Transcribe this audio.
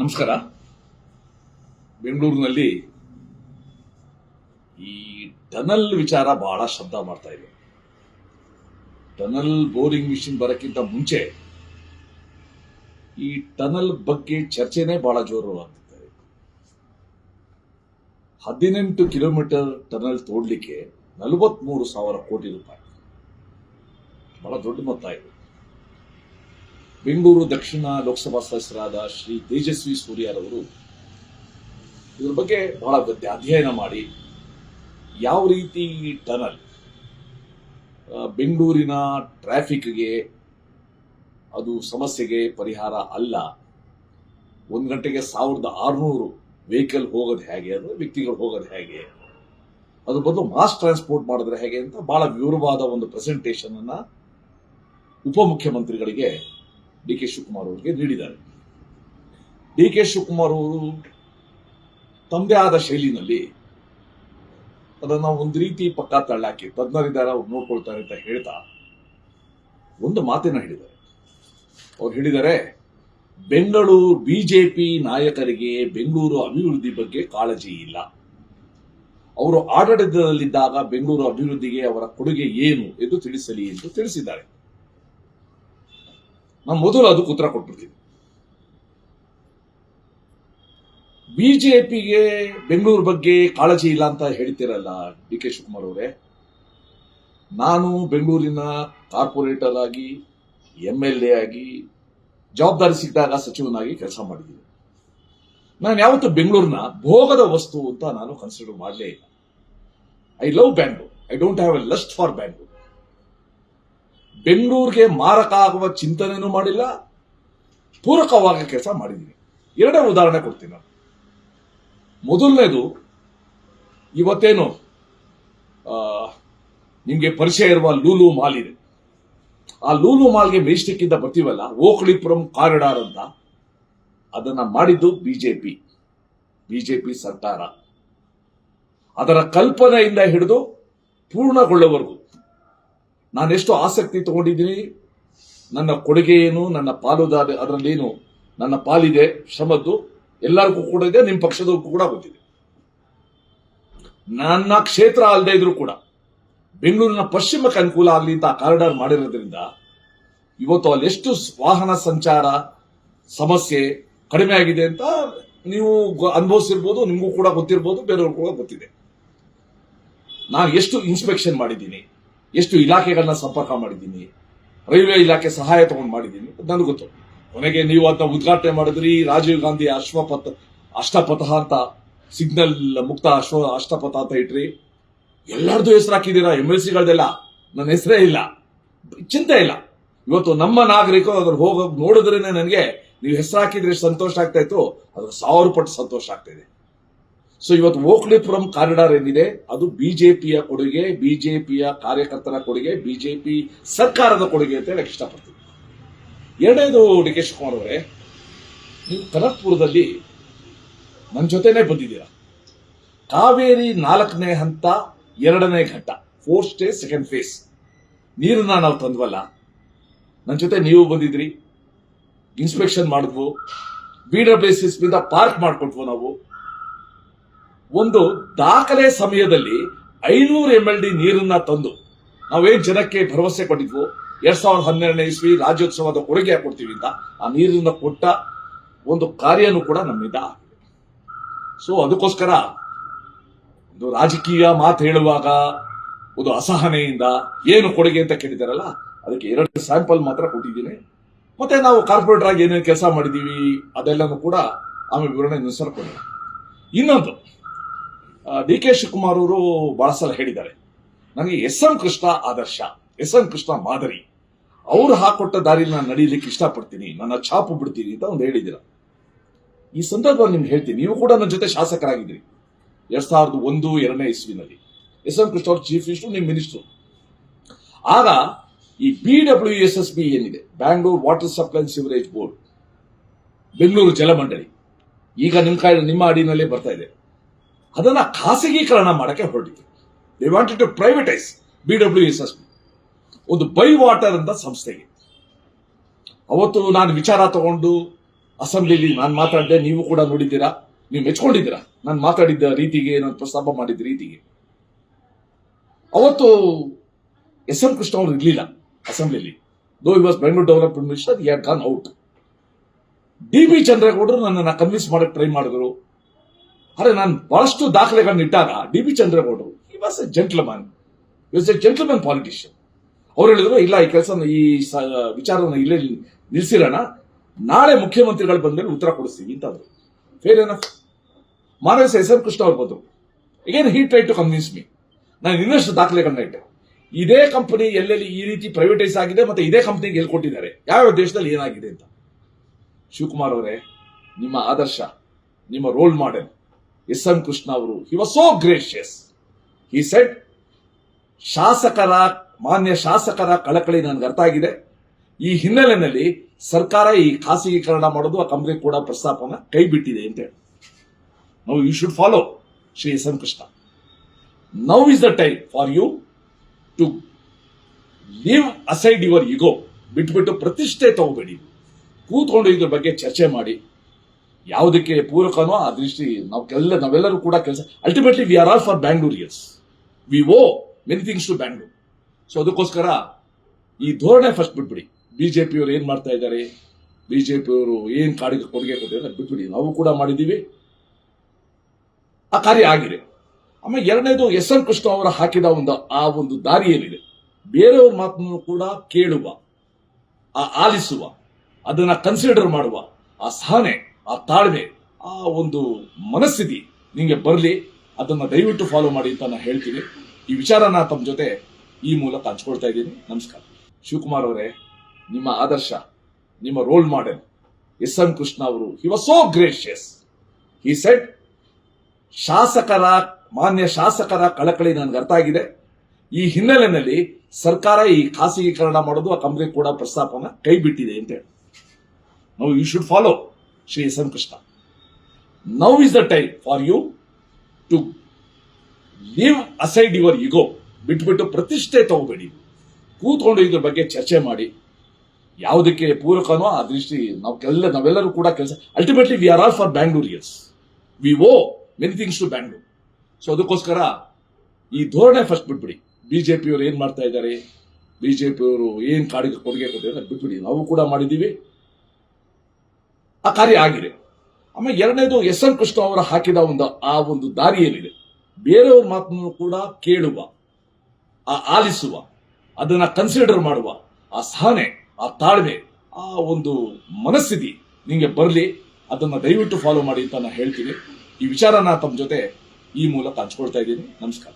ನಮಸ್ಕಾರ. ಬೆಂಗಳೂರಿನಲ್ಲಿ ಈ ಟನಲ್ ವಿಚಾರ ಬಹಳ ಶಬ್ದ ಮಾಡ್ತಾ ಇದೆ. ಟನಲ್ ಬೋರಿಂಗ್ ಮಿಷಿನ್ ಬರಕ್ಕಿಂತ ಮುಂಚೆ ಈ ಟನಲ್ ಬಗ್ಗೆ ಚರ್ಚೆನೇ ಬಹಳ ಜೋರು ಆಗ್ತಿದೆ ಹದಿನೆಂಟು ಕಿಲೋಮೀಟರ್ ಟನಲ್ ತೋಡ್ಲಿಕ್ಕೆ ನಲವತ್ಮೂರು ಸಾವಿರ ಕೋಟಿ ರೂಪಾಯಿ. ಬಹಳ ದೊಡ್ಡ ಮೊತ್ತ ಇದು. ಬೆಂಗಳೂರು ದಕ್ಷಿಣ ಲೋಕಸಭಾ ಸದಸ್ಯರಾದ ಶ್ರೀ ತೇಜಸ್ವಿ ಸೂರ್ಯರವರು ಇದ್ರ ಬಗ್ಗೆ ಬಹಳ ಗದ್ದೆ ಅಧ್ಯಯನ ಮಾಡಿ ಯಾವ ರೀತಿ ಟನಲ್ ಬೆಂಗಳೂರಿನ ಟ್ರಾಫಿಕ್ಗೆ ಅದು ಸಮಸ್ಯೆಗೆ ಪರಿಹಾರ ಅಲ್ಲ. ಒಂದು ಗಂಟೆಗೆ ಸಾವಿರದ ಆರುನೂರು ವೆಹಿಕಲ್ ಹೋಗೋದು ಹೇಗೆ, ಅಂದರೆ ವ್ಯಕ್ತಿಗಳು ಹೋಗೋದು ಹೇಗೆ? ಅದ್ರ ಬದಲು ಮಾಸ್ ಟ್ರಾನ್ಸ್ಪೋರ್ಟ್ ಮಾಡಿದ್ರೆ ಹೇಗೆ ಅಂತ ಬಹಳ ವಿವರವಾದ ಒಂದು ಪ್ರೆಸೆಂಟೇಷನ್ ಅನ್ನ ಉಪಮುಖ್ಯಮಂತ್ರಿಗಳಿಗೆ ಡಿ ಕೆ ಶಿವಕುಮಾರ್ ಅವರಿಗೆ ನೀಡಿದ್ದಾರೆ. ಡಿ ಕೆ ಶಿವಕುಮಾರ್ ಅವರು ತಮ್ಮದೇ ಆದ ಶೈಲಿನಲ್ಲಿ ಅದನ್ನ ಒಂದು ರೀತಿ ಪಕ್ಕ ತಳ್ಳಾಕಿ ತಜ್ಞರಿದ್ದಾರೆ, ಅವ್ರು ನೋಡ್ಕೊಳ್ತಾರೆ ಅಂತ ಹೇಳ್ತಾ ಒಂದು ಮಾತಿನ ಹೇಳಿದ್ದಾರೆ. ಅವ್ರು ಹೇಳಿದರೆ ಬೆಂಗಳೂರು ಬಿಜೆಪಿ ನಾಯಕರಿಗೆ ಬೆಂಗಳೂರು ಅಭಿವೃದ್ಧಿ ಬಗ್ಗೆ ಕಾಳಜಿ ಇಲ್ಲ. ಅವರು ಆಡಳಿತದಲ್ಲಿದ್ದಾಗ ಬೆಂಗಳೂರು ಅಭಿವೃದ್ಧಿಗೆ ಅವರ ಕೊಡುಗೆ ಏನು ಎಂದು ತಿಳಿಸಲಿ ಎಂದು ತಿಳಿಸಿದ್ದಾರೆ. ನಾನು ಮೊದಲು ಅದಕ್ಕೆ ಉತ್ತರ ಕೊಟ್ಬಿಡ್ತೀನಿ. ಬಿಜೆಪಿಗೆ ಬೆಂಗಳೂರು ಬಗ್ಗೆ ಕಾಳಜಿ ಇಲ್ಲ ಅಂತ ಹೇಳ್ತಿರಲ್ಲ ಡಿ ಕೆ ಶಿವಕುಮಾರ್ ಅವರೇ, ನಾನು ಬೆಂಗಳೂರಿನ ಕಾರ್ಪೊರೇಟರ್ ಆಗಿ ಎಂ ಎಲ್ ಎ ಆಗಿ, ಜವಾಬ್ದಾರಿ ಸಿಕ್ಕಿದಾಗ ಸಚಿವನಾಗಿ ಕೆಲಸ ಮಾಡಿದ್ದೀನಿ. ನಾನು ಯಾವತ್ತೂ ಬೆಂಗಳೂರಿನ ಭೋಗದ ವಸ್ತು ಅಂತ ನಾನು ಕನ್ಸಿಡರ್ ಮಾಡಲೇ ಇಲ್ಲ. I love Bangalore I don't have a lust for Bangalore ಬೆಂಗಳೂರಿಗೆ ಮಾರಕ ಆಗುವ ಚಿಂತನೆಯೂ ಮಾಡಿಲ್ಲ. ಪೂರಕವಾಗಿ ಕೆಲಸ ಮಾಡಿದ್ದೀನಿ ಎರಡೇ ಉದಾಹರಣೆ ಕೊಡ್ತೀನಿ ನಾನು. ಮೊದಲನೇದು, ಇವತ್ತೇನು ನಿಮಗೆ ಪರಿಚಯ ಇರುವ ಲೂಲು ಮಾಲ್ ಇದೆ. ಆ ಲೂಲು ಮಾಲ್ಗೆ ಮೇಸ್ಟಿಕ್ಕಿಂತ ಬರ್ತೀವಲ್ಲ, ಓಕಳಿಪುರಂ ಕಾರಿಡಾರ್ ಅಂತ. ಅದನ್ನ ಮಾಡಿದ್ದು ಬಿಜೆಪಿ ಬಿಜೆಪಿ ಸರ್ಕಾರ. ಅದರ ಕಲ್ಪನೆಯಿಂದ ಹಿಡಿದು ಪೂರ್ಣಗೊಳ್ಳುವವರೆಗೂ ನಾನೆಷ್ಟು ಆಸಕ್ತಿ ತಗೊಂಡಿದ್ದೀನಿ, ನನ್ನ ಕೊಡುಗೆ ಏನು, ನನ್ನ ಪಾಲುದಾರ ಅದರಲ್ಲೇನು ನನ್ನ ಪಾಲಿದೆ, ಶ್ರಮದ್ದು ಎಲ್ಲರಿಗೂ ಕೂಡ ಇದೆ ನಿಮ್ಮ ಪಕ್ಷದವ್ರಿಗೂ ಕೂಡ ಗೊತ್ತಿದೆ ನನ್ನ ಕ್ಷೇತ್ರ ಅಲ್ಲದೆ ಇದ್ರೂ ಕೂಡ, ಬೆಂಗಳೂರಿನ ಪಶ್ಚಿಮಕ್ಕೆ ಅನುಕೂಲ ಆಗಲಿ ಅಂತ ಕಾರಿಡಾರ್ ಮಾಡಿರೋದ್ರಿಂದ, ಇವತ್ತು ಅಲ್ಲಿ ಎಷ್ಟು ವಾಹನ ಸಂಚಾರ ಸಮಸ್ಯೆ ಕಡಿಮೆ ಆಗಿದೆ ಅಂತ ನೀವು ಅನುಭವಿಸಿರ್ಬೋದು, ನಿಮಗೂ ಕೂಡ ಗೊತ್ತಿರ್ಬೋದು, ಬೇರೆಯವ್ರಿಗೂ ಕೂಡ ಗೊತ್ತಿದೆ. ನಾನು ಎಷ್ಟು ಇನ್ಸ್ಪೆಕ್ಷನ್ ಮಾಡಿದ್ದೀನಿ ಎಷ್ಟು ಇಲಾಖೆಗಳನ್ನ ಸಂಪರ್ಕ ಮಾಡಿದ್ದೀನಿ, ರೈಲ್ವೆ ಇಲಾಖೆ ಸಹಾಯ ತಗೊಂಡು ಮಾಡಿದ್ದೀನಿ, ನನಗೆ ಗೊತ್ತು. ಕೊನೆಗೆ ನೀವು ಅದನ್ನ ಉದ್ಘಾಟನೆ ಮಾಡಿದ್ರಿ, ರಾಜೀವ್ ಗಾಂಧಿ ಅಶ್ವಪಥ, ಅಷ್ಟಪಥ ಅಂತ, ಸಿಗ್ನಲ್ ಮುಕ್ತ ಅಶ್ವ, ಅಷ್ಟಪಥ ಅಂತ ಇಟ್ರಿ. ಎಲ್ಲರದ್ದು ಹೆಸರು ಹಾಕಿದ್ದೀರಾ? ಎಂ ಎಲ್ ಸಿಗಳದೆಲ್ಲ ನನ್ನ ಹೆಸರೇ ಇಲ್ಲ. ಚಿಂತೆ ಇಲ್ಲ. ಇವತ್ತು ನಮ್ಮ ನಾಗರಿಕರು ಅದ್ರ ಹೋಗೋದು ನೋಡಿದ್ರೇನೆ ನನಗೆ, ನೀವು ಹೆಸರು ಹಾಕಿದ್ರೆ ಸಂತೋಷ ಆಗ್ತಾ ಇತ್ತು, ಅದ್ರ ಸಾವಿರ ಪಟ್ಟು ಸಂತೋಷ ಆಗ್ತಾ ಇದೆ. ಸೊ ಇವತ್ತು ಓಕ್ಲಿಪುರಂ ಕಾರಿಡಾರ್ ಏನಿದೆ? ಅದು ಬಿಜೆಪಿಯ ಕೊಡುಗೆ ಬಿಜೆಪಿಯ ಕಾರ್ಯಕರ್ತರ ಕೊಡುಗೆ ಬಿಜೆಪಿ ಸರ್ಕಾರದ ಕೊಡುಗೆ ಅಂತ ಹೇಳಕ್ ಇಷ್ಟಪಡ್ತೀನಿ. ಎರಡನೇದು ಡಿ ಕೆ ಶಿವಕುಮಾರ್ ಅವರೇ, ನೀವು ಕನಕ್ಪುರದಲ್ಲಿ ನನ್ನ ಜೊತೆನೆ ಬಂದಿದ್ದೀರಾ. ಕಾವೇರಿ ನಾಲ್ಕನೇ ಹಂತ ಎರಡನೇ ಘಟ್ಟ ಫೋರ್ ಸ್ಟೇಜ್ ಸೆಕೆಂಡ್ ಫೇಸ್ ನೀರನ್ನ ನಾವು ತಂದ್ವಲ್ಲ ನನ್ನ ಜೊತೆ ನೀವು ಬಂದಿದ್ರಿ. ಇನ್ಸ್ಪೆಕ್ಷನ್ ಮಾಡಿದ್ವು. ಬಿ ಡಬ್ಲ್ಯೂ ಇಂದ ಪಾರ್ಕ್ ಮಾಡಿಕೊಟ್ವು ನಾವು. ಒಂದು ದಾಖಲೆ ಸಮಯದಲ್ಲಿ ಐನೂರು ಎಂ ಎಲ್ ಡಿ ನೀರನ್ನ ತಂದು ನಾವೇನು ಜನಕ್ಕೆ ಭರವಸೆ ಕೊಟ್ಟಿದ್ವು, ಎರಡ್ ಸಾವಿರದ ಹನ್ನೆರಡನೇ ಇಸ್ವಿ ರಾಜ್ಯೋತ್ಸವದ ಕೊಡುಗೆ ಕೊಡ್ತೀವಿ ಅಂತ ಆ ನೀರನ್ನ ಕೊಟ್ಟ ಒಂದು ಕಾರ್ಯನೂ ಕೂಡ ನಮ್ಮಿಂದ ಸೊ ಅದಕ್ಕೋಸ್ಕರ ಒಂದು ರಾಜಕೀಯ ಮಾತು ಹೇಳುವಾಗ, ಒಂದು ಅಸಹನೆಯಿಂದ ಏನು ಕೊಡುಗೆ ಅಂತ ಕೇಳಿದಾರಲ್ಲ, ಅದಕ್ಕೆ ಎರಡು ಸ್ಯಾಂಪಲ್ ಮಾತ್ರ ಕೊಟ್ಟಿದ್ದೀನಿ. ಮತ್ತೆ ನಾವು ಕಾರ್ಪೊರೇಟರ್ ಆಗಿ ಏನೇನು ಕೆಲಸ ಮಾಡಿದೀವಿ, ಅದೆಲ್ಲನೂ ಕೂಡ ಆಮೇಲೆ ವಿವರಣೆ ನಿಸರ್ ಇನ್ನೊಂದು ಡಿ ಕೆ ಶಿವಕುಮಾರ್ ಅವರು ಬಹಳ ಸಲ ಹೇಳಿದ್ದಾರೆ. ನನಗೆ ಎಸ್ ಎಂ ಕೃಷ್ಣ ಆದರ್ಶ, ಎಸ್ ಎಂ ಕೃಷ್ಣ ಮಾದರಿ. ಅವ್ರು ಹಾಕೊಟ್ಟ ದಾರಿಲಿ ನಾನು ನಡೀಲಿಕ್ಕೆ ಇಷ್ಟಪಡ್ತೀನಿ, ನನ್ನ ಛಾಪು ಬಿಡ್ತೀನಿ ಅಂತ ಒಂದು ಹೇಳಿದಿರ ಈ ಸಂದರ್ಭದಲ್ಲಿ ನಿಮ್ಗೆ ಹೇಳ್ತೀನಿ, ನೀವು ಕೂಡ ನನ್ನ ಜೊತೆ ಶಾಸಕರಾಗಿದ್ದೀರಿ. ಎರಡ್ ಸಾವಿರದ ಒಂದು ಎರಡನೇ ಇಸ್ವಿನಲ್ಲಿ. ಎಸ್ ಎಂ ಕೃಷ್ಣ ಅವ್ರ ಚೀಫ್ ಮಿನಿಸ್ಟರ್ ನಿಮ್ಮ ಮಿನಿಸ್ಟರ್ ಆಗ ಈ B W S S B ಏನಿದೆ Bangalore water supply sewerage board Bengaluru ಜಲಮಂಡಳಿ ಈಗ ನಿಮ್ಮ ಕಾಯ್ದೆ, ನಿಮ್ಮ ಅಡಿನಲ್ಲೇ ಬರ್ತಾ ಇದೆ. ಅದನ್ನ ಖಾಸಗೀಕರಣ ಮಾಡಕ್ಕೆ ಹೊರಟಿದೆ they wanted to privatise B W S S ಒಂದು ಬೈ ವಾಟರ್ ಅಂತ ಸಂಸ್ಥೆಗೆ ಅವತ್ತು ನಾನು ವಿಚಾರ ತಗೊಂಡು ಅಸೆಂಬ್ಲಿಲಿ ನಾನು ಮಾತಾಡಿದೆ, ನೀವು ಕೂಡ ನೋಡಿದ್ದೀರಾ? ನೀವು ಮೆಚ್ಕೊಂಡಿದ್ದೀರಾ? ನಾನು ಮಾತಾಡಿದ್ದ ರೀತಿಗೆ, ನಾನು ಪ್ರಸ್ತಾಪ ಮಾಡಿದ್ದ ರೀತಿಗೆ. ಅವತ್ತು ಎಸ್ ಎಂ ಕೃಷ್ಣ ಅವರು ಇರಲಿಲ್ಲ ಅಸೆಂಬ್ಲಿಲಿ. Though he was Bengaluru development minister out D B ಚಂದ್ರೇಗೌಡರು ನನ್ನನ್ನು ಕನ್ವಿನ್ಸ್ ಮಾಡಕ್ಕೆ ಟ್ರೈ ಮಾಡಿದ್ರು. ಅರೆ, ನಾನು ಬಹಳಷ್ಟು ದಾಖಲೆಗಳನ್ನ ಇಟ್ಟಾಗ D B ಚಂದ್ರೇಗೌಡರು he was a gentleman was a gentleman politician ಅವ್ರು ಹೇಳಿದ್ರು, ಇಲ್ಲ, ಈ ಕೆಲಸ ಈ ವಿಚಾರವನ್ನು ಇಲ್ಲೇ ನಿಲ್ಲಿಸಿರೋಣ ನಾಳೆ ಮುಖ್ಯಮಂತ್ರಿಗಳು ಬಂದ್ಮೇಲೆ ಉತ್ತರ ಕೊಡಿಸ್ತೀವಿ ಇಂಥದ್ದು ಫೇರ್ ಏನ ಮಾನಸ ಎಸ್. ಎಂ. ಕೃಷ್ಣ ಅವ್ರು ಬಂದರು. And he try to convince me ನಾನು ಇನ್ನಷ್ಟು ದಾಖಲೆಗಳನ್ನ ಇಟ್ಟೆ. ಇದೇ ಕಂಪನಿ ಎಲ್ಲೆಲ್ಲಿ ಈ ರೀತಿ ಪ್ರೈವೇಟೈಸ್ ಆಗಿದೆ ಮತ್ತೆ ಇದೇ ಕಂಪನಿಗೆ ಹೇಳ್ಕೊಟ್ಟಿದ್ದಾರೆ ಕೊಟ್ಟಿದ್ದಾರೆ? ಯಾವ ದೇಶದಲ್ಲಿ ಏನಾಗಿದೆ ಅಂತ. ಶಿವಕುಮಾರ್ ಅವರೇ, ನಿಮ್ಮ ಆದರ್ಶ, ನಿಮ್ಮ role model S M Krishna ಅವರು he was so gracious he set ಶಾಸಕರ, ಮಾನ್ಯ ಶಾಸಕರ ಕಳಕಳಿ ನನಗೆ ಅರ್ಥ ಆಗಿದೆ. ಈ ಹಿನ್ನೆಲೆಯಲ್ಲಿ ಸರ್ಕಾರ ಈ ಖಾಸಗೀಕರಣ ಮಾಡೋದು ಆ ಕಂಪ್ನಿ ಕೂಡ ಪ್ರಸ್ತಾಪನ ಕೈ ಬಿಟ್ಟಿದೆ ಅಂತ ಹೇಳಿ. Now you should follow Shri S M Krishna. Now is the time for you to leave aside your ego ಬಿಟ್ಬಿಟ್ಟು ಪ್ರತಿಷ್ಠೆ ತಗೋಬೇಡಿ. ಕೂತ್ಕೊಂಡು ಇದ್ರ ಬಗ್ಗೆ ಚರ್ಚೆ ಮಾಡಿ. ಯಾವುದಕ್ಕೆ ಪೂರಕನೋ ಆ ದೃಷ್ಟಿ ನಾವು ಕೆಲ ನಾವೆಲ್ಲರೂ ಕೂಡ ಕೆಲಸ ultimately we are all for Bangaloreans we owe many things to Bangalore so ಅದಕ್ಕೋಸ್ಕರ ಈ ಧೋರಣೆ ಫಸ್ಟ್ ಬಿಟ್ಬಿಡಿ. ಬಿಜೆಪಿಯವರು ಏನು ಮಾಡ್ತಾ ಇದ್ದಾರೆ? ಬಿಜೆಪಿಯವರು ಏನ್ ಕಾಡಿಗೆ ಕೊಡುಗೆ ಕೊಟ್ಟಿದ್ದಾರೆ ಅದು ಬಿಟ್ಬಿಡಿ. ನಾವು ಕೂಡ ಮಾಡಿದ್ದೀವಿ. ಆ ಕಾರ್ಯ ಆಗಿದೆ. ಆಮೇಲೆ ಎರಡನೇದು ಎಸ್ ಎನ್ ಕೃಷ್ಣ ಅವರು ಹಾಕಿದ ಒಂದು ಆ ಒಂದು ದಾರಿ ಏನಿದೆ? ಬೇರೆಯವ್ರ ಮಾತನ್ನು ಕೂಡ ಕೇಳುವ, ಆ ಆಲಿಸುವ, ಅದನ್ನ ಕನ್ಸಿಡರ್ ಮಾಡುವ ಆ ಸಹನೆ ಆ ತಾಳ್ಮೆ, ಆ ಒಂದು ಮನಸ್ಥಿತಿ ನಿಮಗೆ ಬರಲಿ, ಅದನ್ನು ದಯವಿಟ್ಟು ಫಾಲೋ ಮಾಡಿ ಅಂತ ನಾನು ಹೇಳ್ತೀನಿ. ಈ ವಿಚಾರನ ತಮ್ಮ ಜೊತೆ ಈ ಮೂಲಕ ಹಂಚ್ಕೊಳ್ತಾ ಇದ್ದೀನಿ. ನಮಸ್ಕಾರ. ಶಿವಕುಮಾರ್ ಅವರೇ, ನಿಮ್ಮ ಆದರ್ಶ, ನಿಮ್ಮ role model S M Krishna ಅವರು he was so gracious he set ಶಾಸಕರ, ಮಾನ್ಯ ಶಾಸಕರ ಕಳಕಳಿ ನನಗೆ ಅರ್ಥ ಆಗಿದೆ. ಈ ಹಿನ್ನೆಲೆಯಲ್ಲಿ ಸರ್ಕಾರ ಈ ಖಾಸಗೀಕರಣ ಮಾಡೋದು, ಆ ಕಂಪ್ನಿ ಕೂಡ ಪ್ರಸ್ತಾಪನ ಕೈ ಬಿಟ್ಟಿದೆ ಅಂತ ಹೇಳಿ. Now you should follow Shri S M Krishna now is the time for you to leave aside your ego ಬಿಟ್ಬಿಟ್ಟು ಪ್ರತಿಷ್ಠೆ ತಗೋಬೇಡಿ. ಕೂತ್ಕೊಂಡು ಇದ್ರ ಬಗ್ಗೆ ಚರ್ಚೆ ಮಾಡಿ. ಯಾವುದಕ್ಕೆ ಪೂರಕನೋ ಆ ದೃಷ್ಟಿ ನಾವು ಕೆಲ ನಾವೆಲ್ಲರೂ ಕೂಡ ಕೆಲಸ ultimately we are all for Bangaloreans we owe many things to Bangalore so ಅದಕ್ಕೋಸ್ಕರ ಈ ಧೋರಣೆ ಫಸ್ಟ್ ಬಿಟ್ಬಿಡಿ. ಬಿಜೆಪಿಯವರು ಏನು ಮಾಡ್ತಾ ಇದ್ದಾರೆ? ಬಿಜೆಪಿಯವರು ಏನು ಕಾಡಿಗೆ ಕೊಡುಗೆ ಕೊಟ್ಟಿದ್ದಾರೆ ಬಿಟ್ಬಿಡಿ. ನಾವು ಕೂಡ ಮಾಡಿದ್ದೀವಿ. ಆ ಕಾರ್ಯ ಆಗಿದೆ. ಆಮೇಲೆ ಎರಡನೇದು ಎಸ್ ಎನ್ ಕೃಷ್ಣ ಅವರು ಹಾಕಿದ ಒಂದು, ಆ ಒಂದು ದಾರಿ ಏನಿದೆ ಬೇರೆಯವ್ರ ಮಾತನ್ನು ಕೂಡ ಕೇಳುವ, ಆ ಆಲಿಸುವ, ಅದನ್ನ ಕನ್ಸಿಡರ್ ಮಾಡುವ, ಆ ಸಹನೆ, ಆ ತಾಳ್ಮೆ, ಆ ಒಂದು ಮನಸ್ಥಿತಿ ನಿಮಗೆ ಬರಲಿ, ಅದನ್ನು ದಯವಿಟ್ಟು ಫಾಲೋ ಮಾಡಿ ಅಂತ ನಾನು ಹೇಳ್ತೀನಿ. ಈ ವಿಚಾರನ ತಮ್ಮ ಜೊತೆ ಈ ಮೂಲಕ ಹಂಚ್ಕೊಳ್ತಾ ಇದ್ದೀನಿ. ನಮಸ್ಕಾರ.